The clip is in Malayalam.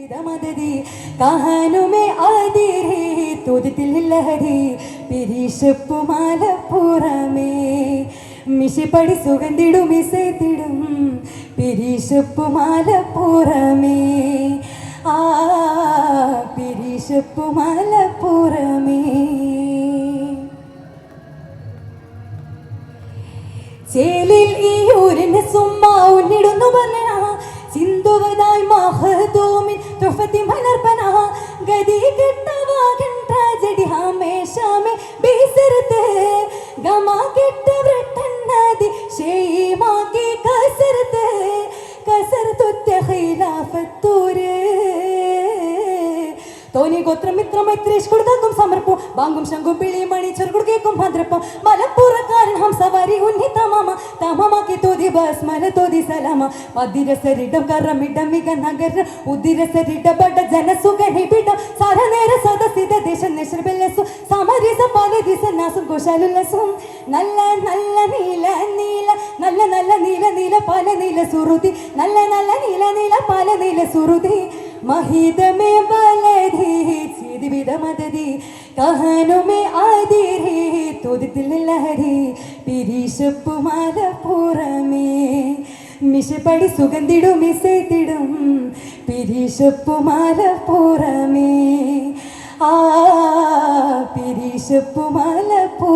വിധമദതി കഹനുമേ ആതിരേ തുതിത്തിൽ ലഹരി പിരീശപ്പുമാല പുറമേ. മിശിപ്പടി സുഗന്ധിടും മിസേത്തിടും പിരീശപ്പുമാല പുറമേ. ആ പിരീശപ്പുമാല പുറമേ. ചേലിൽ ഈ ഊരിന് സുമ്മാ ഉന്നിടുന്നു പറഞ്ഞ കെട്ടവാകൻ ട്രാജഡി ഹമേശാമെ ബേസരത്ത്. ഗമാ കെട്ട വൃട്ടന്നതി ഷെയ്മാക്കി കസരത്ത്. കസരത്തൊറ്റ ഖിലാഫത്തൂര്. തോനി ഗോത്രം മിത്രം മൈത്രേഷ് കൊടുക്കും സമർപ്പു. ബാങ്കും ശംഖും പിളി മണി ചെറുകുട് കേക്കും ഭദ്രപ്പം. മലപ്പുറക്കാരൻ ഹംസവാരി ഉന്നി തമാമ. തമാമാക്കി തോതി ബസ് മല തോതി സലാമ. പതിരസരിടം കറമിടം മിക നഗര ഉദിരസരിട ബട ജനസുഖനി ബിടം സമരിസ പല ദിസ നാസും. കുശാലുല്ലസും നല്ല നല്ല നീല നീല നല്ല നല്ല നീല നീല പല നീല സുറുതി. നല്ല നല്ല നീല നീല പല നീല സുറുതി. മഹിതമേ ബലധി ചിദിവിധ മദതി കഹനുമേ ആതിരേ തുതിത്തിൽ ലഹരി. പിരീശപ്പുമാല പുറമേ മിശപ്പടി സുഗന്ധിടും മിസേത്തിടും. പിരീശപ്പുമാല പുറമേ വിശപ്പുമല പോ